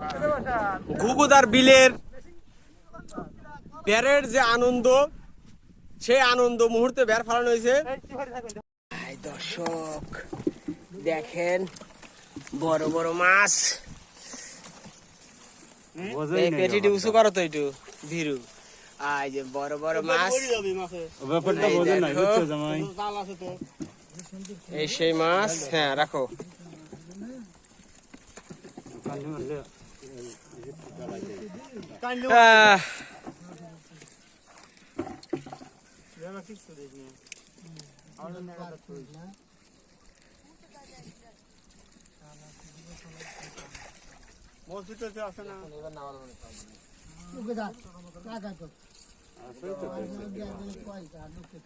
কক্সবাজার বিলের বেড়ের যে আনন্দ সেই আনন্দ মুহূর্তে বের ফালানো হয়েছে। দর্শক দেখেন বড় বড় মাছ। পেটিটি উঁচু করো তো একটু ধীরু। আই যে বড় বড় মাছ। ব্যাপারটা নাই বুঝছ জামাই? এই সেই মাছ হ্যাঁ রাখো। মসজিদে আছে না এবার নামার মনে লুকে যা কাকা তো আসলে তো কয় যা লুকে